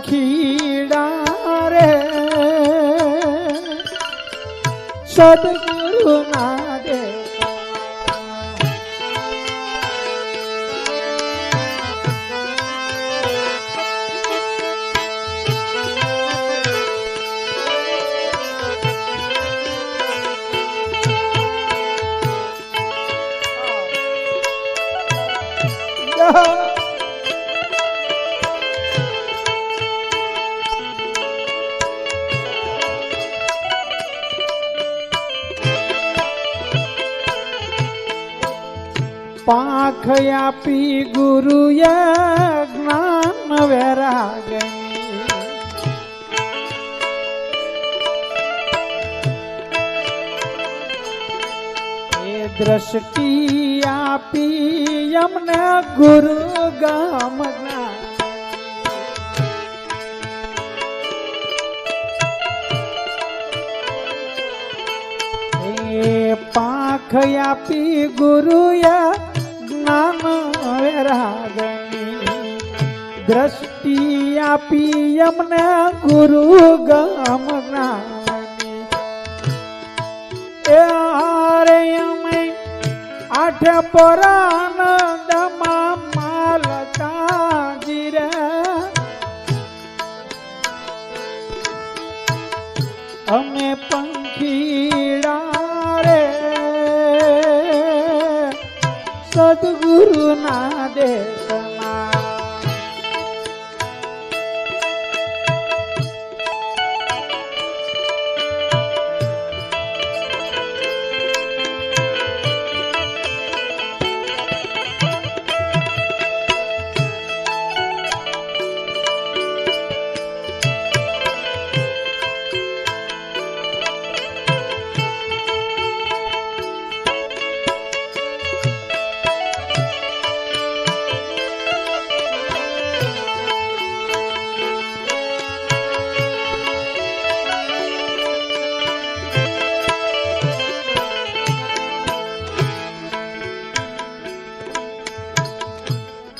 પંખીડા રે સદગુરુ ના દે પાંખ આપી ગુરુએ જ્ઞાન વૈરાગની એ દ્રષ્ટિ આપી અમને ગુરુ ગામ જ્ઞાન પાંખ આપી ગુરુએ જ્ઞાન વૈરાગની દ્રષ્ટિ આપી અમને ગુરુ ગમ જ્ઞાની એ હારે અમે આઠ પરાન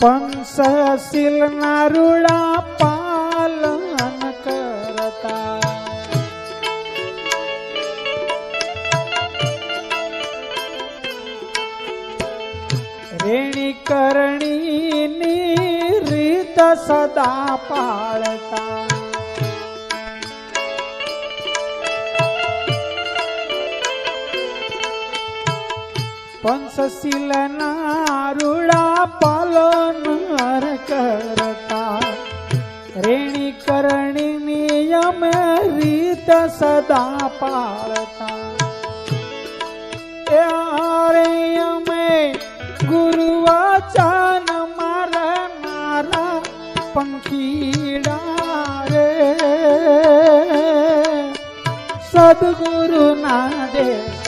પંચશીલ ના રૂડા પાલન કરતા. રેણી કરણી ની રીત સદા પાળતા. પંચશીલ ના રૂડા પાલન કરતા રેણી કરણી નિયમ રીત સદા પાળતા યારે અમે ગુરુવાચન મારનારા પંખીડા રે સદગુરુ ના દેશમાં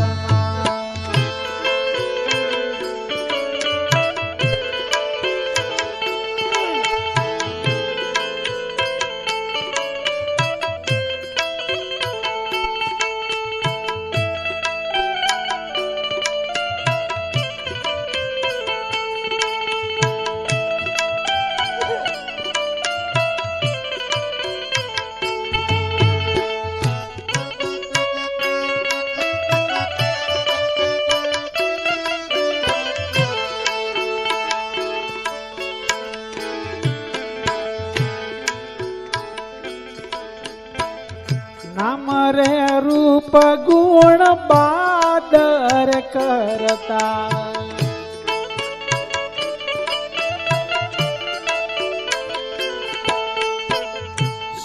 ગુણ બાદર કરતા.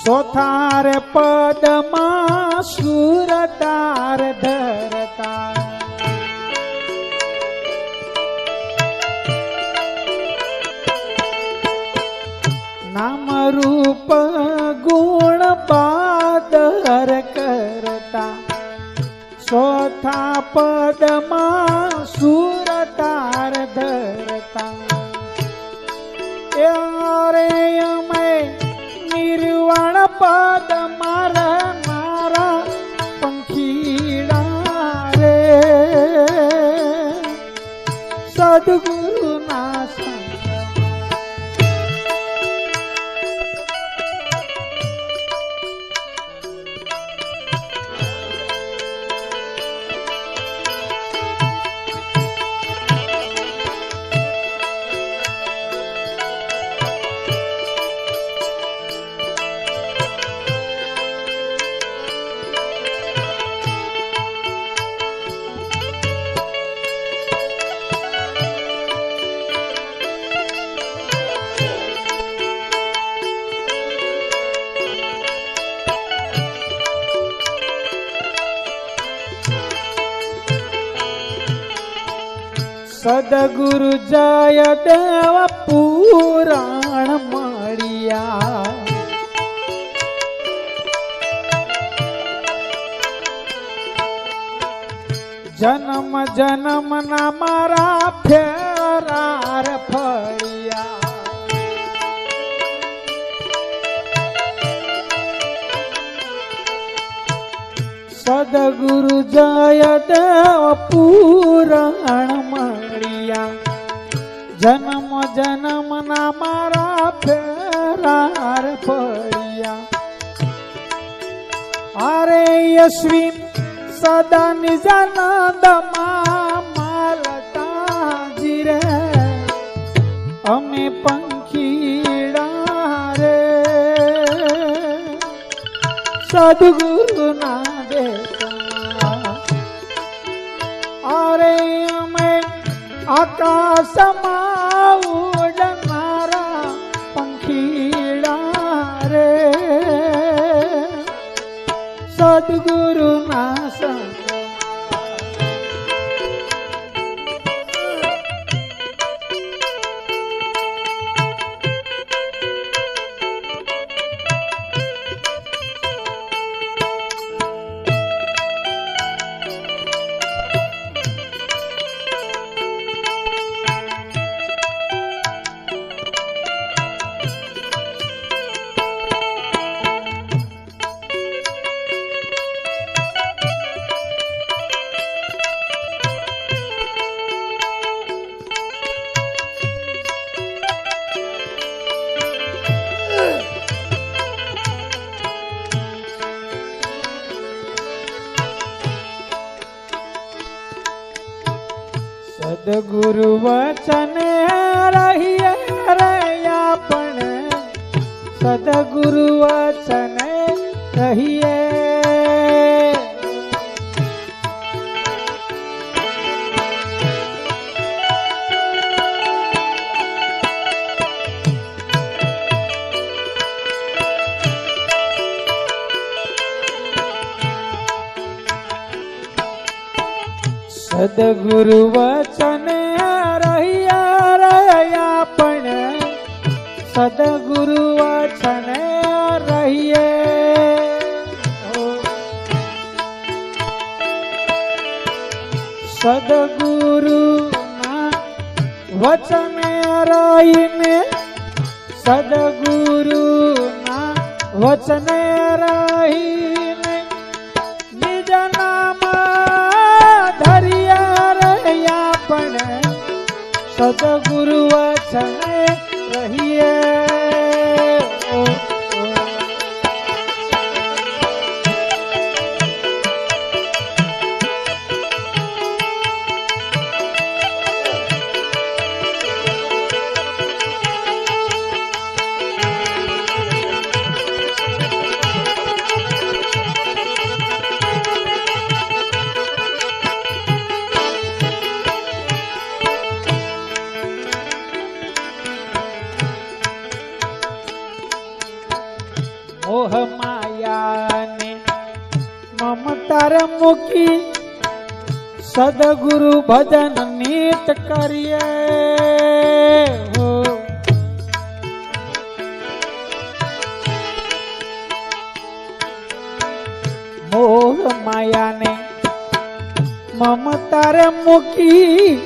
સોથાર પદમાં સુરતાર ધરતા. નામ રૂપ ગુણ પાદર ચોથા પદમાં સુરતાર ધરતા. યારે અમે નિર્વાણ પદ મારનારા પંખીડા રે સદગુરુ ના સદગુરુ જય દેવ પુરાણ મળ્યા જન્મ જન્મ ના મારા ફેરાર ફળિયા સદગુરુ જય દેવ પુરાણ મળ્યા જન્મ જન્મ ના મારા ફેરાર ફળિયા અરે યશ્વી સદા નિજાનંદમાં માલતા જીરે. અમે પંખીડા રે. સદગુરુ આકાશમાં ઉડનારા પંખીડા રે. સદગુરુ ના સદગુરુ વચન રહ્યા રહ્યા પણ સદગુરુ વચન રહીએ સદગુરુ ના વચન રહીને સદગુરુ ના વચન રહીને સદગુરુ વચન રહીએ. સદગુરુ ભજન નીત કરીએ હો. મોહ માયાને મમતાર મૂકી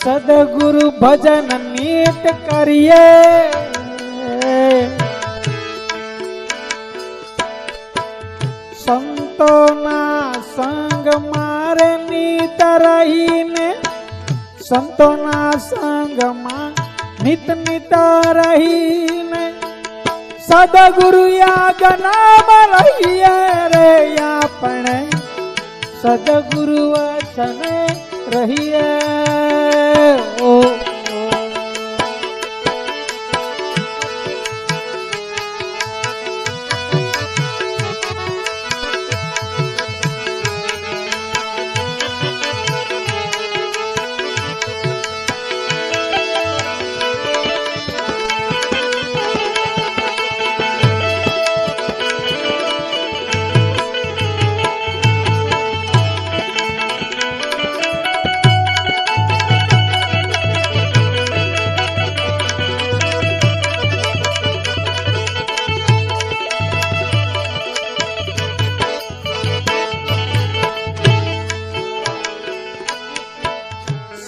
સદગુરુ ભજન નીત કરીએ નીત રહીને સંતોના સંગમાં નિત નિત રહીને સદગુરુ યાગ નામ રહીએ રે આપણે સદગુરુ વચન રહીએ ઓ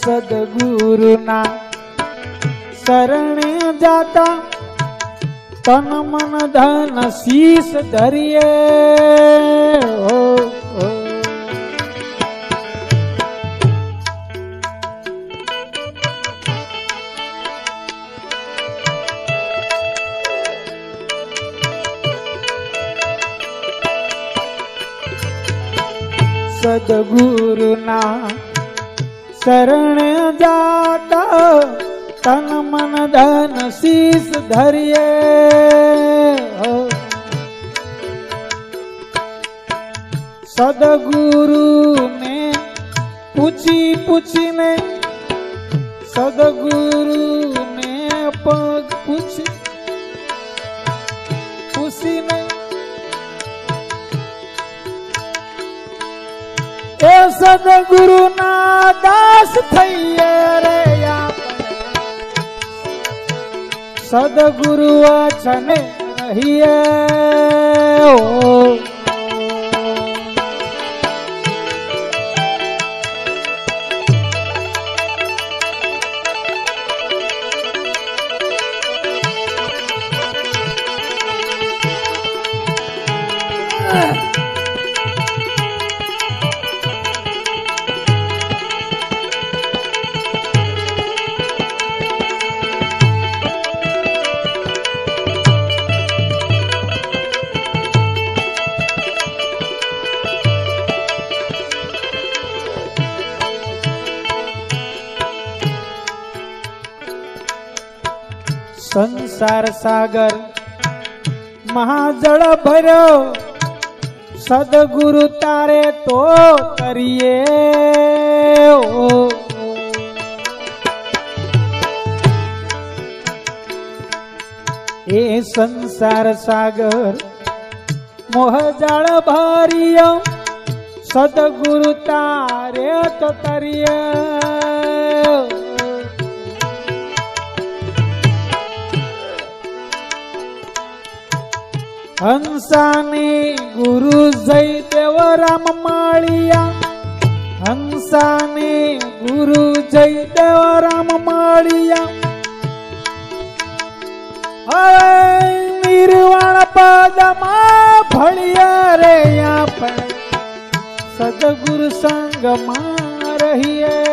સદગુરુના શરણે જાતા તન મન ધન શીસ ધરીએ. ઓ, ઓ. સદગુરુના શરણે જાતા તન મન ધન શીશ ધરીએ હો. સદગુરુને પૂછી પૂછીને સદગુરુને પગ પૂછી પૂછીને એ સદગુરુ ના દાસ થઈએ રે. સદગુરુ વચને રહીએ ઓ. સંસાર સાગર, મહાજળ ભર્યો, સદગુરુ તારે તો તરીએ એ સંસાર સાગર, મોહજાળ ભર્યો, સદગુરુ તારે તો તરીએ હંસાની ગુરુ જયદેવ રામ માળિયા. હંસાની ગુરુ જયદેવ રામ માળિયા. નિર્વાણ પદમાં ભળિયા રે આપણે. સદગુરુ સંગમાં રહીએ.